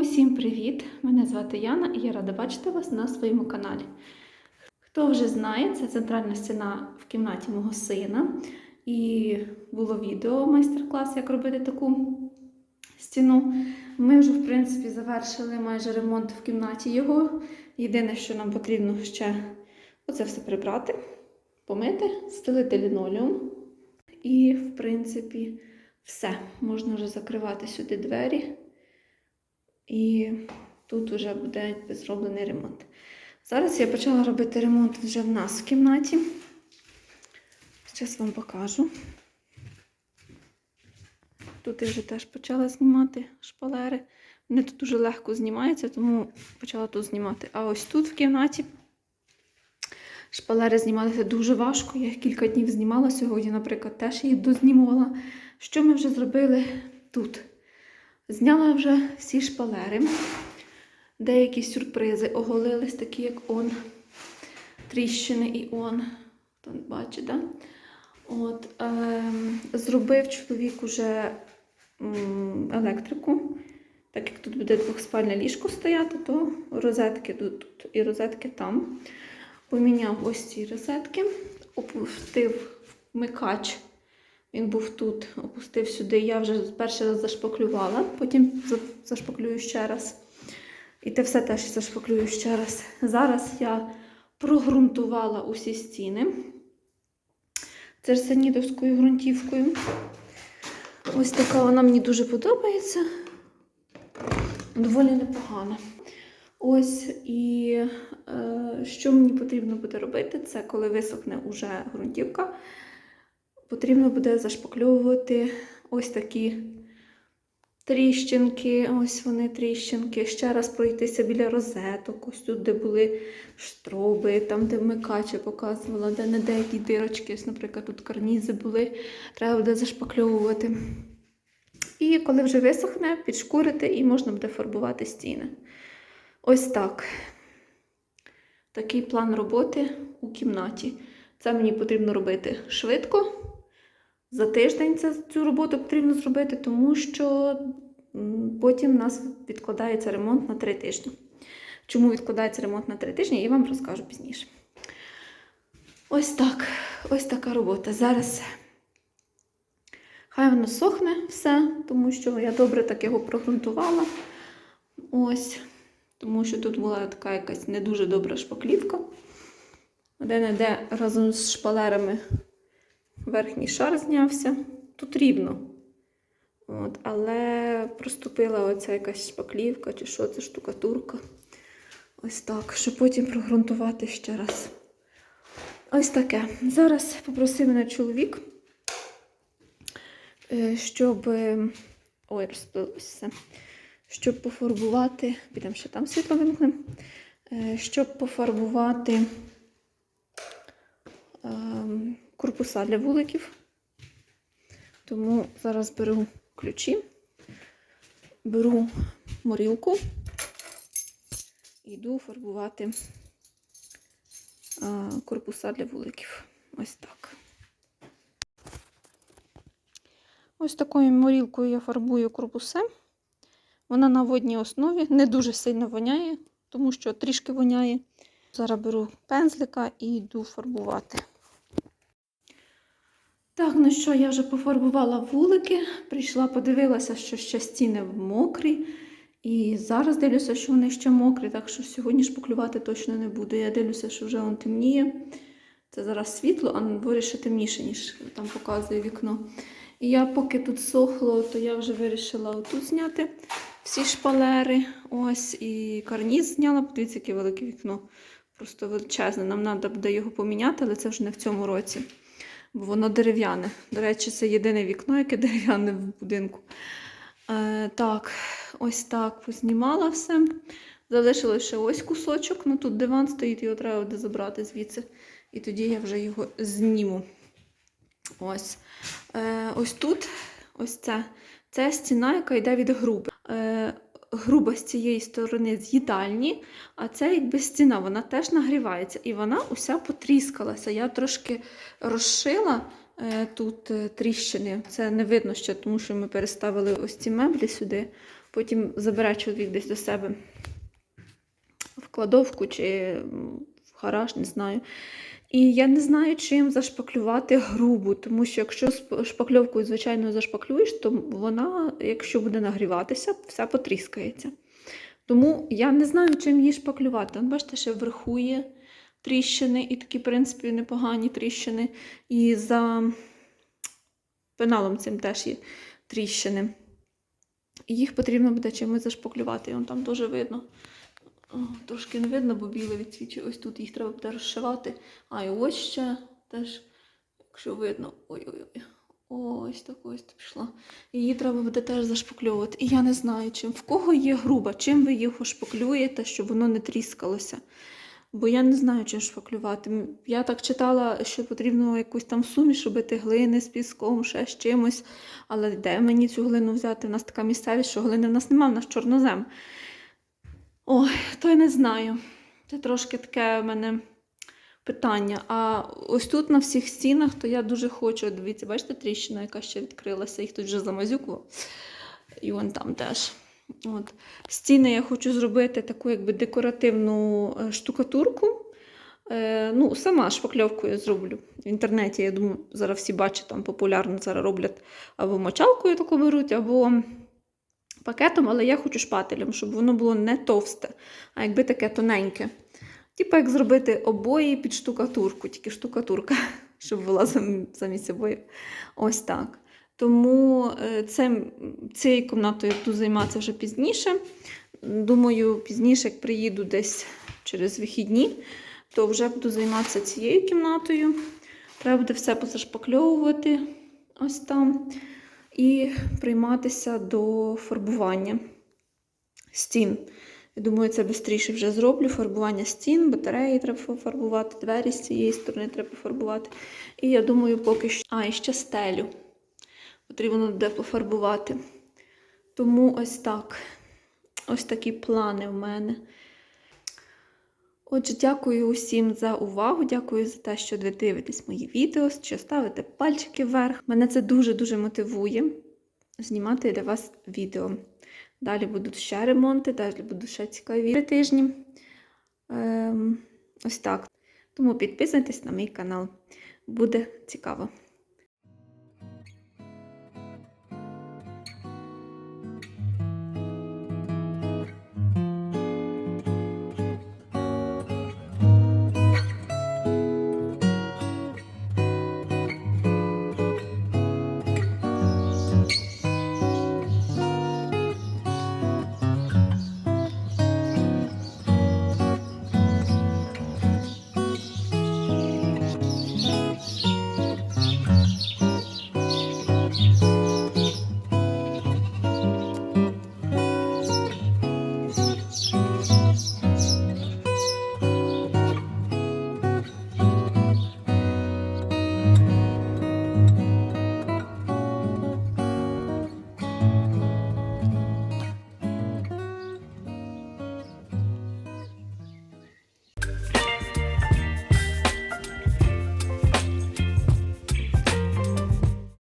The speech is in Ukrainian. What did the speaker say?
Усім привіт! Мене звати Яна і я рада бачити вас на своєму каналі. Хто вже знає, це центральна стіна в кімнаті мого сина. І було відео майстер-клас, як робити таку стіну. Ми вже, в принципі, завершили майже ремонт в кімнаті його. Єдине, що нам потрібно ще оце все прибрати, помити, стелити лінолеум. І, в принципі, все. Можна вже закривати сюди двері. І тут вже буде зроблений ремонт. Зараз я почала робити ремонт вже в нас в кімнаті. Зараз вам покажу. Тут я вже теж почала знімати шпалери. Вони тут дуже легко знімаються, тому почала тут знімати. А ось тут в кімнаті шпалери знімалися дуже важко. Я їх кілька днів знімала. Сьогодні, наприклад, теж їх дознімала. Що ми вже зробили тут? Зняла вже всі шпалери. Деякі сюрпризи оголились, такі як он, тріщини і он. Хто бачить, да? От, ем, зробив чоловік уже м, електрику. Так як тут буде двохспальне ліжко стояти, то розетки тут, тут і розетки там. Поміняв ось ці розетки, опустив вмикач. Він був тут, опустив сюди. Я вже перший раз зашпаклювала, потім зашпаклюю ще раз. І те все теж зашпаклюю ще раз. Зараз я прогрунтувала усі стіни церсанідовською ґрунтівкою. Ось така вона мені дуже подобається. Доволі непогана. Ось і е, що мені потрібно буде робити, це коли висохне уже ґрунтівка, потрібно буде зашпакльовувати ось такі тріщинки, ось вони тріщинки. Ще раз пройтися біля розеток, ось тут, де були штроби, там, де вмикач показувала, де не деякі дирочки, ось, наприклад, тут карнізи були, треба буде зашпакльовувати. І коли вже висохне, підшкурити і можна буде фарбувати стіни. Ось так. Такий план роботи у кімнаті. Це мені потрібно робити швидко. За тиждень це, цю роботу потрібно зробити, тому що потім у нас відкладається ремонт на три тижні. Чому відкладається ремонт на три тижні, я вам розкажу пізніше. Ось так. Ось така робота. Зараз хай воно сохне все, тому що я добре так його прогрунтувала. Ось. Тому що тут була така якась не дуже добра шпаклівка. Де-не-де разом з шпалерами верхній шар знявся. Тут рівно. От, але проступила оця якась шпаклівка чи що це штукатурка. Ось так, щоб потім прогрунтувати ще раз. Ось таке. Зараз попросив мене чоловік, е, щоб. Ой, розпилося. Щоб пофарбувати. Підемо ще там світло вимкнемо. Е, Щоб пофарбувати корпуса для вуликів. Тому зараз беру ключі, беру морілку і йду фарбувати корпуса для вуликів. Ось так. Ось такою морілкою я фарбую корпуси. Вона на водній основі, не дуже сильно воняє, тому що трішки воняє. Зараз беру пензлика і йду фарбувати. Так, ну що, я вже пофарбувала вулики, прийшла, подивилася, що ще стіни мокрі. І зараз дивлюся, що вони ще мокрі, так що сьогодні шпаклювати точно не буду. Я дивлюся, що вже он темніє. Це зараз світло, а на дворі ще темніше, ніж там показує вікно. І я поки тут сохло, то я вже вирішила отут зняти всі шпалери. Ось, і карніз зняла. Подивіться, яке велике вікно. Просто величезне. Нам треба буде його поміняти, але це вже не в цьому році. Бо воно дерев'яне. До речі, це єдине вікно, яке дерев'яне в будинку. Е, так, ось так познімала все. Залишилося ще ось кусочок. Ну тут диван стоїть, його треба буде забрати звідси. І тоді я вже його зніму. Ось. Е, ось тут, ось це. Це стіна, яка йде від груби. Е, груба з цієї сторони з їдальні, а це якби стіна, вона теж нагрівається. І вона уся потріскалася. Я трошки розшила е, тут е, тріщини. Це не видно ще, тому що ми переставили ось ці меблі сюди. Потім забере чоловік десь до себе в кладовку чи в гараж, не знаю. І я не знаю, чим зашпаклювати грубу, тому що якщо шпакльовкою, звичайно, зашпаклюєш, то вона, якщо буде нагріватися, все потріскається. Тому я не знаю, чим її шпаклювати. От бачите, ще вверху є тріщини, і такі, в принципі, непогані тріщини. І за пеналом цим теж є тріщини. І їх потрібно буде чимось зашпаклювати. І вон там дуже видно. Трошки не видно, бо біле відсвічує. Ось тут їх треба буде розшивати. А і ось ще теж, якщо видно, ой-ой-ой. Ось так ось пішла. Її треба буде теж зашпакльовувати. І я не знаю, чим. В кого є груба, чим ви його шпаклюєте, щоб воно не тріскалося. Бо я не знаю, чим шпаклювати. Я так читала, що потрібно якусь там суміш робити глини з піском, ще з чимось. Але де мені цю глину взяти? У нас така місцевість, що глини в нас немає, в нас чорнозем. Ой, то я не знаю. Це трошки таке в мене питання. А ось тут на всіх стінах, то я дуже хочу. Дивіться, бачите, тріщина, яка ще відкрилася, їх тут вже замазюкував. І вон там теж. От. Стіни я хочу зробити таку якби декоративну е, штукатурку. Е, ну, сама шпакльовкою зроблю. В інтернеті, я думаю, зараз всі бачать, там популярно зараз роблять або мочалкою таку беруть, або пакетом, але я хочу шпателем, щоб воно було не товсте, а якби таке тоненьке. Типу, як зробити обої під штукатурку, тільки штукатурка, щоб була замість обоїв. Ось так. Тому е, цим, цією кімнатою я буду займатися вже пізніше. Думаю, пізніше, як приїду десь через вихідні, то вже буду займатися цією кімнатою. Треба буде все позашпакльовувати ось там і прийматися до фарбування стін. Я думаю, це швидше вже зроблю. Фарбування стін, батареї треба пофарбувати, двері з цієї сторони треба пофарбувати. І я думаю, поки що. А, і ще стелю. Потрібно буде пофарбувати. Тому ось так. Ось такі плани в мене. Отже, дякую усім за увагу. Дякую за те, що ви дивитесь мої відео, що ставите пальчики вверх. Мене це дуже-дуже мотивує знімати для вас відео. Далі будуть ще ремонти, далі будуть ще цікаві тижні. Ем, ось так. Тому підписуйтесь на мій канал. Буде цікаво.